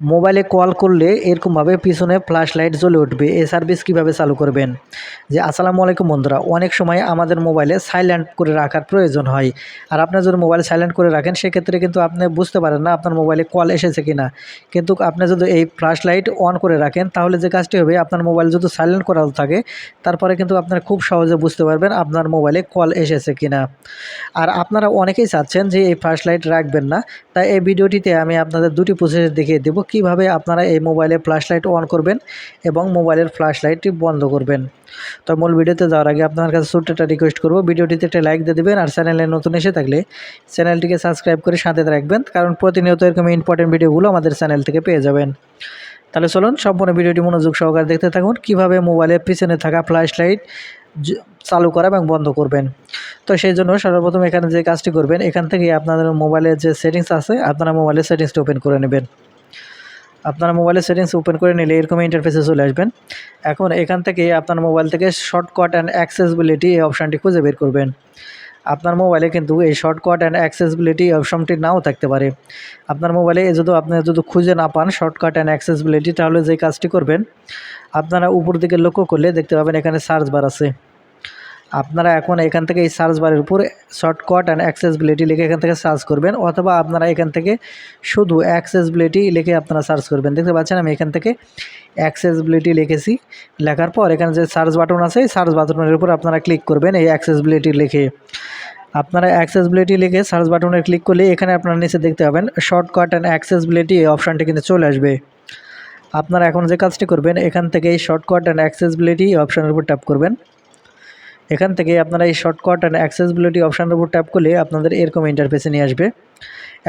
মোবাইলে কল করলে এরকমভাবে পিছনে ফ্ল্যাশ লাইট জ্বলে উঠবে। এই সার্ভিস কীভাবে চালু করবেন? যে, আসসালামু আলাইকুম বন্ধুরা, অনেক সময় আমাদের মোবাইলে সাইলেন্ট করে রাখার প্রয়োজন হয়। আর আপনার যদি মোবাইল সাইলেন্ট করে রাখেন, সেক্ষেত্রে কিন্তু আপনি বুঝতে পারেন না আপনার মোবাইলে কল এসেছে কি না কিন্তু আপনি যদি এই ফ্ল্যাশ লাইট অন করে রাখেন, তাহলে যে কাজটি হবে, আপনার মোবাইল যদি সাইলেন্ট করা থাকে, তারপরে কিন্তু আপনারা খুব সহজে বুঝতে পারবেন আপনার মোবাইলে কল এসেছে কি না আর আপনারা অনেকেই চাচ্ছেন যে, এই ফ্ল্যাশ লাইট রাখবেন না। তাই এই ভিডিওটিতে আমি আপনাদের দুটি প্রসেস দেখিয়ে দেবো কীভাবে আপনারা এই মোবাইলে ফ্ল্যাশ লাইট অন করবেন এবং মোবাইলের ফ্ল্যাশ লাইটটি বন্ধ করবেন। তো মূল ভিডিওতে যাওয়ার আগে আপনার কাছে ছোট্ট একটা রিকোয়েস্ট করব, ভিডিওটিতে একটা লাইক দিয়ে দেবেন আর চ্যানেলে নতুন এসে থাকলে চ্যানেলটিকে সাবস্ক্রাইব করে সাথে রাখবেন, কারণ প্রতিনিয়ত এরকম ইম্পর্টেন্ট ভিডিওগুলো আমাদের চ্যানেল থেকে পেয়ে যাবেন। তাহলে চলুন সম্পূর্ণ ভিডিওটি মনোযোগ সহকারে দেখতে থাকুন, কীভাবে মোবাইলের পিছনে থাকা ফ্ল্যাশ লাইট চালু করা এবং বন্ধ করবেন। তো সেই জন্য সর্বপ্রথম এখানে যে কাজটি করবেন, এখান থেকে আপনাদের মোবাইলের যে সেটিংস আছে, আপনারা মোবাইলের সেটিংসটা ওপেন করে নেবেন। আপনার মোবাইলের সেটিংস ওপেন করে নিলে এরকম ইন্টারফেসে চলে আসবেন। এখন এখান থেকে আপনার মোবাইল থেকে শর্টকাট অ্যান্ড অ্যাক্সেসিবিলিটি এই অপশানটি খুঁজে বের করবেন। আপনার মোবাইলে কিন্তু এই শর্টকাট অ্যান্ড অ্যাক্সেসিবিলিটি অপশনটি নাও থাকতে পারে। আপনার মোবাইলে যদি আপনি যদি খুঁজে না পান শর্টকাট অ্যান্ড অ্যাক্সেসিবিলিটি তাহলে যে কাজটি করবেন, আপনারা উপর দিকে লক্ষ্য করলে দেখতে পাবেন এখানে সার্চ বার আছে। আপনারা এখন এখান থেকে এই সার্চ বারের উপর শর্টকাট অ্যান্ড অ্যাক্সেসবিলিটি লিখে এখান থেকে সার্চ করবেন, অথবা আপনারা এখান থেকে শুধু অ্যাক্সেসবিলিটি লিখে আপনারা সার্চ করবেন। দেখতে পাচ্ছেন আমি এখান থেকে অ্যাক্সেসবিলিটি লিখেছি। লেখার পর এখানে যে সার্চ বাটন আছে, এই সার্চ বাটনের উপর আপনারা ক্লিক করবেন এই অ্যাক্সেসবিলিটি লিখে। আপনারা অ্যাক্সেসবিলিটি লিখে সার্চ বাটনে ক্লিক করলে এখানে আপনারা নিচে দেখতে পাবেন শর্টকাট অ্যান্ড অ্যাক্সেসবিলিটি এই অপশানটি কিন্তু চলে আসবে। আপনারা এখন যে কাজটি করবেন, এখান থেকে এই শর্টকাট অ্যান্ড অ্যাক্সেসবিলিটি অপশানের উপর ট্যাপ করবেন। এখান থেকে আপনারা এই শর্টকাট অ্যান্ড অ্যাক্সেসিবিলিটি অপশানের উপর ট্যাপ করলে আপনাদের এরকম ইন্টারফেসে নিয়ে আসবে।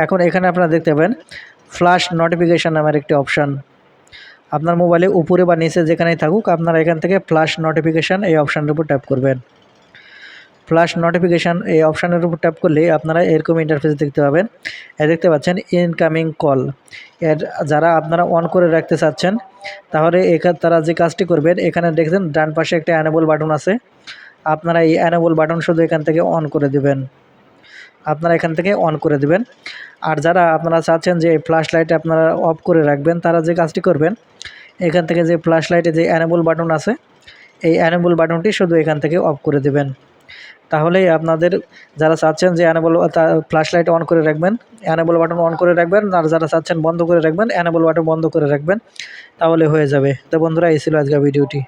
এখন এখানে আপনারা দেখতে পাবেন ফ্লাশ নোটিফিকেশান নামের একটি অপশান আপনার মোবাইলে উপরে বা নিচে যেখানেই থাকুক, আপনারা এখান থেকে ফ্লাশ নোটিফিকেশান এই অপশানের উপর ট্যাপ করবেন। ফ্লাশ নোটিফিকেশান এই অপশানের উপর ট্যাপ করলে আপনারা এরকম ইন্টারফেস দেখতে পাবেন। দেখতে পাচ্ছেন ইনকামিং কল এর যারা আপনারা অন করে রাখতে চাচ্ছেন, তাহলে এখানে তারা যে কাজটি করবেন, এখানে দেখছেন ডান পাশে একটা অ্যানেবল বাটন আছে। আপনারা এই অ্যানেবল বাটন শুধু এখান থেকে অন করে দেবেন। আপনারা এখান থেকে অন করে দেবেন। আর যারা আপনারা চাচ্ছেন যে ফ্ল্যাশ লাইট আপনারা অফ করে রাখবেন, তারা যে কাজটি করবেন, এখান থেকে যে ফ্ল্যাশ লাইটে যে অ্যানেবল বাটন আছে, এই অ্যানেবল বাটনটি শুধু এখান থেকে অফ করে দেবেন। তাহলেই আপনাদের যারা চাচ্ছেন যে অ্যানেবল ফ্ল্যাশ লাইট অন করে রাখবেন অ্যানেবল বাটন অন করে রাখবেন, আর যারা চাচ্ছেন বন্ধ করে রাখবেন অ্যানেবল বাটন বন্ধ করে রাখবেন, তাহলে হয়ে যাবে। তো বন্ধুরা, এই ছিল আজকের ভিডিওটি